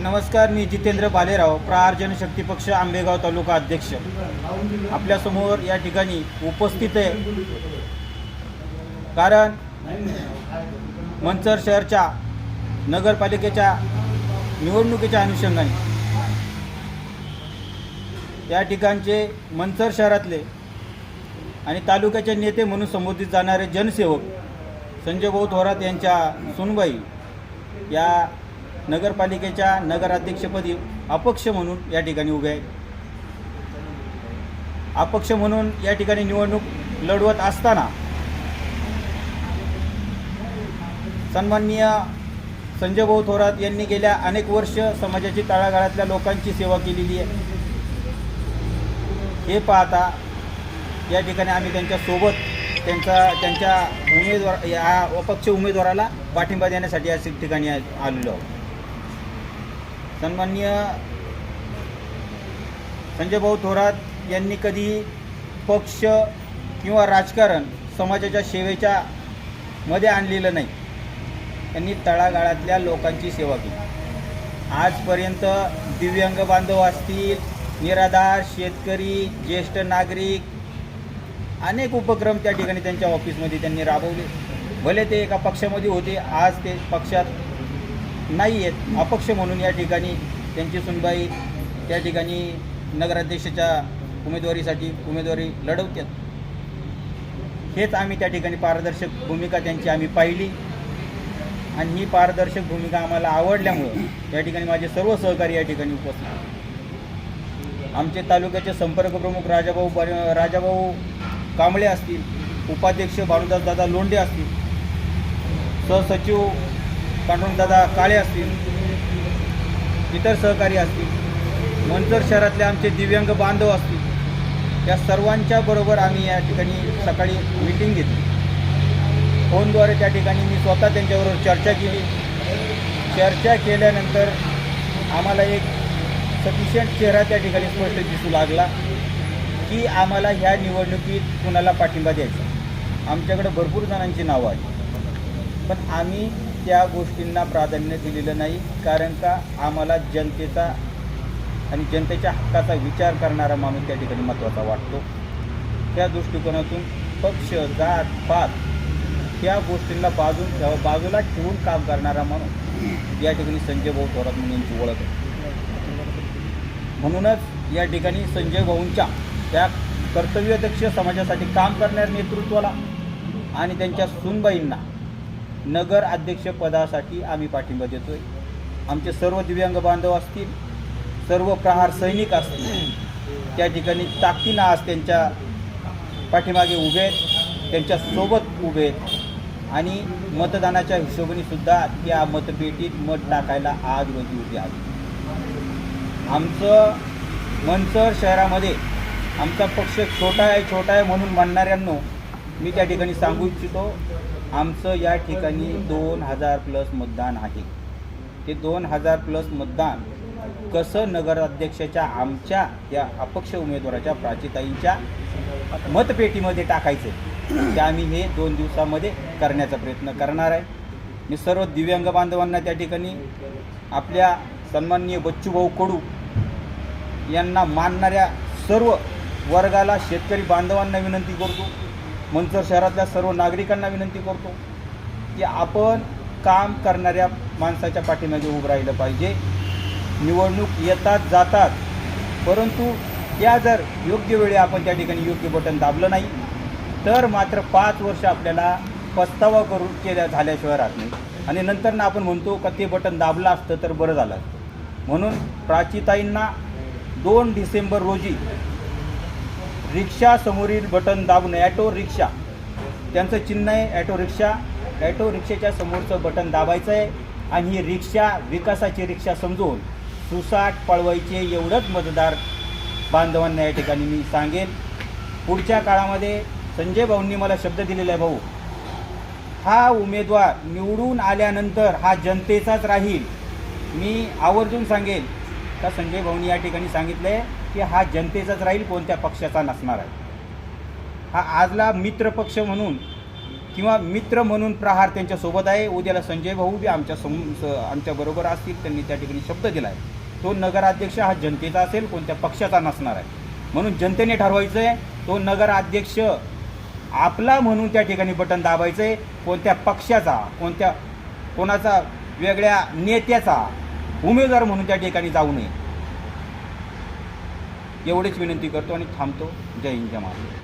नमस्कार मी जितेंद्र बालेराव प्रहार जनशक्ती पक्ष आंबेगाव तालुका अध्यक्ष. आपल्यासमोर या ठिकाणी उपस्थित आहे. कारण मंचर शहरच्या नगरपालिकेच्या निवडणुकीच्या अनुषंगाने या ठिकाणचे मंचर शहरातले आणि तालुक्याचे नेते म्हणून संबोधित जाणारे जनसेवक संजय भाऊ थोरात यांच्या सुनबाई या नगरपालिकेच्या नगराध्यक्षपदी अपक्ष म्हणून या ठिकाणी उभे आहेत अपक्ष म्हणून या ठिकाणी निवडणूक लढवत असताना सन्माननीय संजय भाऊ थोरात यांनी गेल्या अनेक वर्ष समाजाची तळागाळातल्या लोकांची सेवा केलेली आहे. हे पाहता या ठिकाणी आम्ही त्यांच्यासोबत त्यांचा त्यांच्या उमेदवार या अपक्ष उमेदवाराला पाठिंबा देण्यासाठी या ठिकाणी आ- आलेलो आहोत. सन्माननीय संजय भाऊ थोरात यांनी कधी पक्ष किंवा राजकारण समाजाच्या सेवेच्या मध्ये आणलेलं नाही. त्यांनी तळागाळातल्या लोकांची सेवा केली. आजपर्यंत दिव्यांग बांधव असतील निराधार शेतकरी ज्येष्ठ नागरिक अनेक उपक्रम त्या ठिकाणी त्यांच्या ऑफिसमध्ये त्यांनी राबवले. भले ते एका पक्षामध्ये होते आज ते पक्षात नाही आहेत. अपक्ष म्हणून या ठिकाणी त्यांची सुनबाई त्या ठिकाणी नगराध्यक्षाच्या उमेदवारीसाठी उमेदवारी लढवतात. हेच आम्ही त्या ठिकाणी पारदर्शक भूमिका त्यांची आम्ही पाहिली. आणि ही पारदर्शक भूमिका आम्हाला आवडल्यामुळं या ठिकाणी माझे सर्व सहकारी या ठिकाणी उपस्थित आमचे तालुक्याचे संपर्क प्रमुख राजाभाऊ राजाभाऊ कांबळे असतील उपाध्यक्ष भानुदास दादा लोंढे असतील सहसचिव पांडुरंगदादा काळे असतील इतर सहकारी असतील मंचर शहरातले आमचे दिव्यांग बांधव असतील या सर्वांच्या बरोबर आम्ही या ठिकाणी सकाळी मीटिंग घेतली. फोनद्वारे त्या ठिकाणी मी स्वतः त्यांच्याबरोबर चर्चा केली. चर्चा केल्यानंतर आम्हाला एक सफिशियंट चेहरा त्या ठिकाणी स्पष्ट दिसू लागला की आम्हाला ह्या निवडणुकीत कुणाला पाठिंबा द्यायचा. आमच्याकडे भरपूर जणांची नावं आहेत. पण आम्ही त्या गोष्टींना प्राधान्य दिलेलं नाही कारण का आम्हाला जनतेचा आणि जनतेच्या हक्काचा विचार करणारा माणूस त्या ठिकाणी महत्त्वाचा वाटतो. त्या दृष्टिकोनातून पक्ष जात पात त्या गोष्टींना बाजून बाजूला ठेवून काम करणारा माणूस या ठिकाणी संजय भाऊ थोरात म्हणून यांची ओळख आहे. म्हणूनच या ठिकाणी संजय भाऊंच्या त्या कर्तव्यदक्ष समाजासाठी काम करणाऱ्या नेतृत्वाला आणि त्यांच्या सुनबाईंना नगर अध्यक्षपदासाठी आम्ही पाठिंबा देतो आहे आमचे सर्व दिव्यांग बांधव असतील सर्व प्रहार सैनिक असतील त्या ठिकाणी ताकदीनं आज त्यांच्या पाठीमागे उभे आहेत त्यांच्यासोबत उभे आहेत. आणि मतदानाच्या हिशोबाने सुद्धा त्या मतपेटीत मत टाकायला आज रोजी उभे आहेत. आमचं मनसर शहरामध्ये आमचा पक्ष छोटा आहे छोटा आहे म्हणून म्हणणाऱ्यांनो मी त्या ठिकाणी सांगू इच्छितो आमचं या ठिकाणी दोन हजार प्लस मतदान आहे. ते दोन हजार प्लस मतदान कसं नगराध्यक्षाच्या आमच्या या अपक्ष उमेदवाराच्या प्राचीताईंच्या मतपेटीमध्ये टाकायचं ते आम्ही हे दोन दिवसामध्ये करण्याचा प्रयत्न करणार आहे. मी सर्व दिव्यांग बांधवांना त्या ठिकाणी आपल्या सन्माननीय बच्चूभाऊ कडू यांना मानणाऱ्या सर्व वर्गाला शेतकरी बांधवांना विनंती करतो. मंचर शहरातल्या सर्व नागरिकांना विनंती करतो की आपण काम करणाऱ्या माणसाच्या पाठीमागे उभं राहिलं पाहिजे. निवडणूक येतात जातात. परंतु त्या जर योग्य वेळी आपण त्या ठिकाणी योग्य बटन दाबलं नाही तर मात्र पाच वर्ष आपल्याला पस्तावा करून केल्या झाल्याशिवाय राहत नाही. आणि नंतर ना आपण म्हणतो का ते बटन दाबलं असतं तर बरं झालं म्हणून प्राचीताईंना दोन डिसेंबर रोजी रिक्षा समोरील बटन दाबून ॲटो रिक्षा. त्यांचं चिन्ह आहे ॲटो रिक्षा. ॲटो रिक्षाच्या समोरचं बटन दाबायचं आहे आणि ही रिक्षा विकासाची रिक्षा समजून सुसाट पळवायचे एवढंच मतदार बांधवांना या ठिकाणी मी सांगेन. पुढच्या काळामध्ये संजय भाऊंनी मला शब्द दिलेला आहे भाऊ. हा उमेदवार निवडून आल्यानंतर हा जनतेचाच राहील. मी आवर्जून सांगेन. का संजय भाऊनी या ठिकाणी सांगितलं आहे की हा जनतेचाच राहील कोणत्या पक्षाचा नसणार आहे. हा आजला मित्र पक्ष म्हणून किंवा मित्र म्हणून प्रहार त्यांच्यासोबत आहे. उद्याला संजय भाऊ बी आमच्या सम स- आमच्याबरोबर असतील त्यांनी त्या ठिकाणी शब्द दिला आहे तो नगराध्यक्ष हा जनतेचा असेल कोणत्या पक्षाचा नसणार आहे. म्हणून जनतेने ठरवायचं आहे तो नगराध्यक्ष आपला म्हणून त्या ठिकाणी बटन दाबायचं आहे कोणत्या पक्षाचा कोणत्या कोणाचा वेगळ्या नेत्याचा उमेदवार म्हणून त्या ठिकाणी जाऊ नये. एवढीच विनंती करतो आणि थांबतो. जय हिंद जय महाराष्ट्र.